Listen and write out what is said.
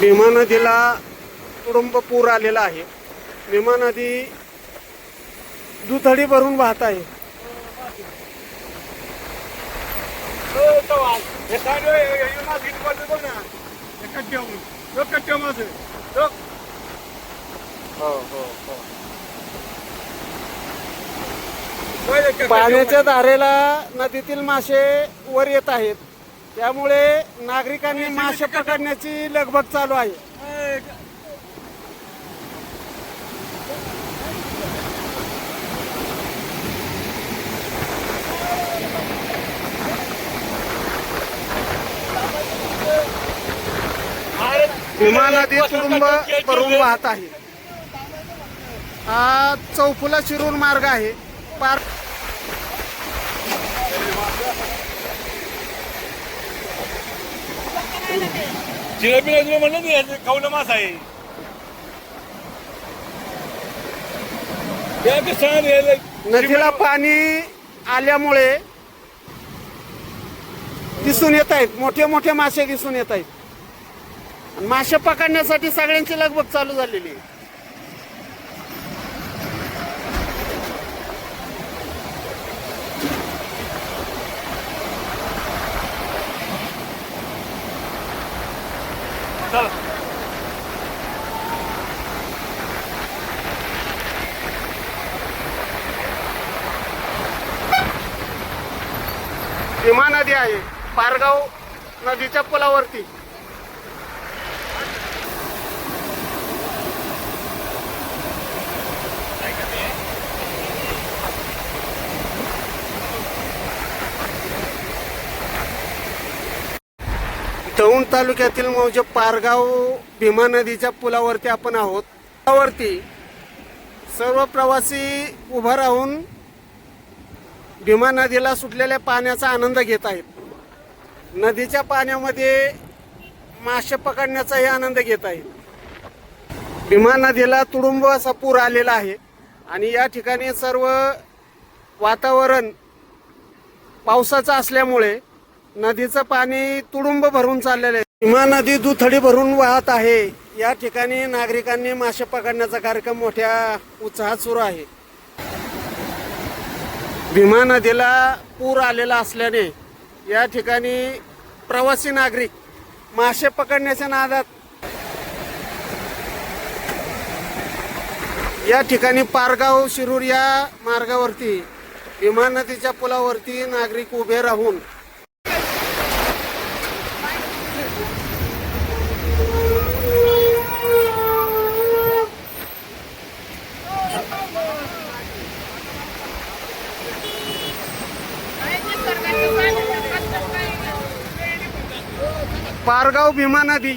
भीमा नदीला तुडुंब पूर आलेला आहे. भीमा नदी दुथडी भरून वाहत आहे. पाण्याच्या धारेला नदीतील मासे वर येत आहेत. त्यामुळे नागरिकांनी मासे पकडण्याची लगबग चालू आहे. भीमा नदी तुडुंब भरून वाहत आहे. हा चौफुला शिरूर मार्ग आहे. पार जिलेबी तुम्ही म्हणलं नाही खाऊन मास आहे. या की सण हे नदीला पाणी आल्यामुळे दिसून येत आहेत. मोठे मोठे मासे दिसून येत आहेत. मासे पकडण्यासाठी सगळ्यांची लगबग चालू झालेली आहे. चला भीमा नदी आहे पारगाव नदीच्या पुलावरती. दौंड तालुक्यातील म्हणजे पारगाव भीमा नदीच्या पुलावरती आपण आहोत. पुलावरती सर्व प्रवासी उभा राहून भीमा नदीला सुटलेल्या पाण्याचा आनंद घेत आहेत. नदीच्या पाण्यामध्ये मासे पकडण्याचाही आनंद घेत आहेत. भीमा नदीला तुडुंब असा पूर आलेला आहे आणि या ठिकाणी सर्व वातावरण पावसाचं असल्यामुळे नदीचं पाणी तुडुंब भरून चाललेलं आहे. भीमा नदी दुथडी भरून वाहत आहे. या ठिकाणी नागरिकांनी मासे पकडण्याचा कार्यक्रम मोठ्या उत्साहात सुरू आहे. भीमा नदीला पूर आलेला असल्याने या ठिकाणी प्रवासी नागरिक मासे पकडण्याच्या नादात या ठिकाणी पारगाव शिरूर या मार्गावरती भीमा नदीच्या पुलावरती नागरिक उभे राहून पारगाव भीमा नदी.